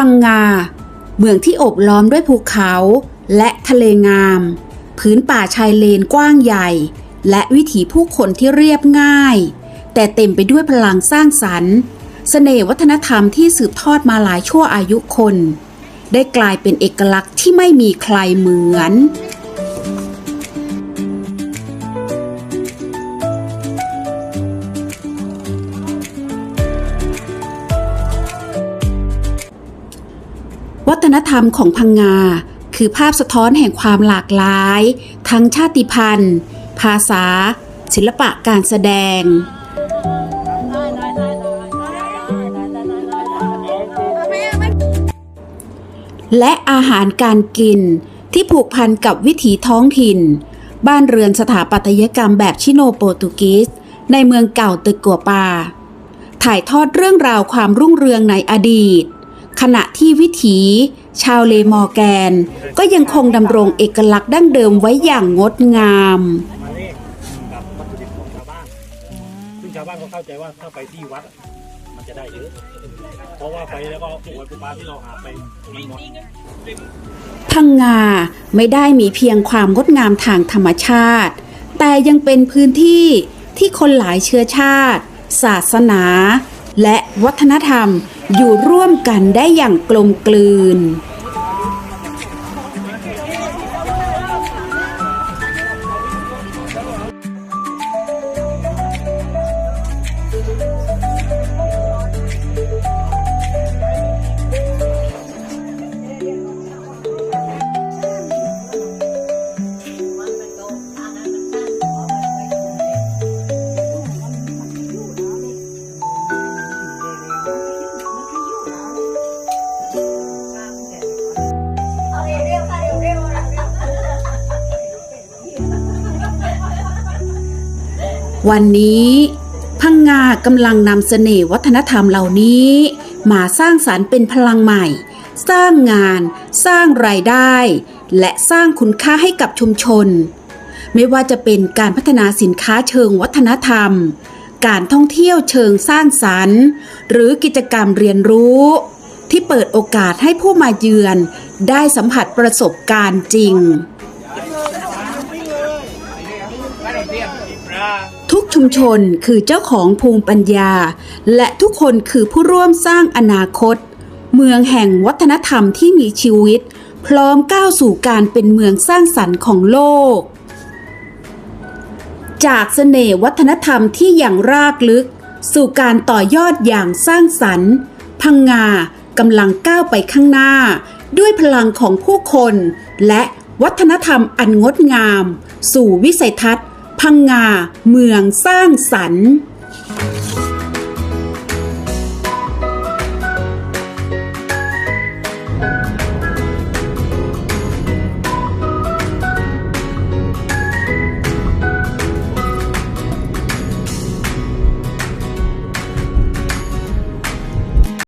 พังงา เมืองที่โอบล้อมด้วยภูเขาและทะเลงาม พื้นป่าชายเลนกว้างใหญ่ และวิถีผู้คนที่เรียบง่าย แต่เต็มไปด้วยพลังสร้างสรรค์เสน่ห์วัฒนธรรมที่สืบทอดมาหลายชั่วอายุคน ได้กลายเป็นเอกลักษณ์ที่ไม่มีใครเหมือน วัฒนธรรมของพังงา คือภาพสะท้อนแห่งความหลากหลาย ทั้งชาติพันธุ์ ภาษา ศิลปะการแสดงและอาหารการกินที่ผูกพันกับวิถีท้องถิ่น บ้านเรือนสถาปัตยกรรมแบบชิโนโปรตุกีสในเมืองเก่าตึกกัวปา ถ่ายทอดเรื่องราวความรุ่งเรืองในอดีต ขณะที่วิถี ชาวเลมอร์แกน ก็ยังคงดำรงเอกลักษณ์ดั้งเดิมไว้อย่างงดงามมาเลขกับวัตถุดิบของชาวบ้าน ซึ่งชาวบ้านก็เข้าใจว่าถ้าไปที่วัดอะมันจะได้เยอะ เพราะว่าไปแล้วก็ปูไว้ปูปลาที่เราหาไปมันหมด พังงาไม่ได้มีเพียงความงดงามทางธรรมชาติ แต่ยังเป็นพื้นที่ที่คนหลายเชื้อชาติ ศาสนา และวัฒนธรรม อยู่ร่วมกันได้อย่างกลมกลืน วันนี้พังงากำลังนำเสน่ห์วัฒนธรรมเหล่านี้ มาสร้างสารรค์เป็นพลังใหม่ สร้างงาน สร้างรายได้ และสร้างคุณค่าให้กับชุมชน ไม่ว่าจะเป็นการพัฒนาสินค้าเชิงวัฒนธรรม การท่องเที่ยวเชิงสร้างสรรค์ หรือกิจกรรมเรียนรู้ ที่เปิดโอกาสให้ผู้มาเยือน ได้สัมผัสประสบการณ์จริง ชุมชนคือเจ้าของภูมิปัญญา และทุกคนคือผู้ร่วมสร้างอนาคต เมืองแห่งวัฒนธรรมที่มีชีวิต พร้อมก้าวสู่การเป็นเมืองสร้างสรรค์ของโลก จากเสน่ห์วัฒนธรรมที่อย่างรากลึก สู่การต่อยอดอย่างสร้างสรรค์ พังงากำลังก้าวไปข้างหน้า ด้วยพลังของผู้คน และวัฒนธรรมอันงดงาม สู่วิสัยทัศน์ พังงาเมืองสร้างสรรค์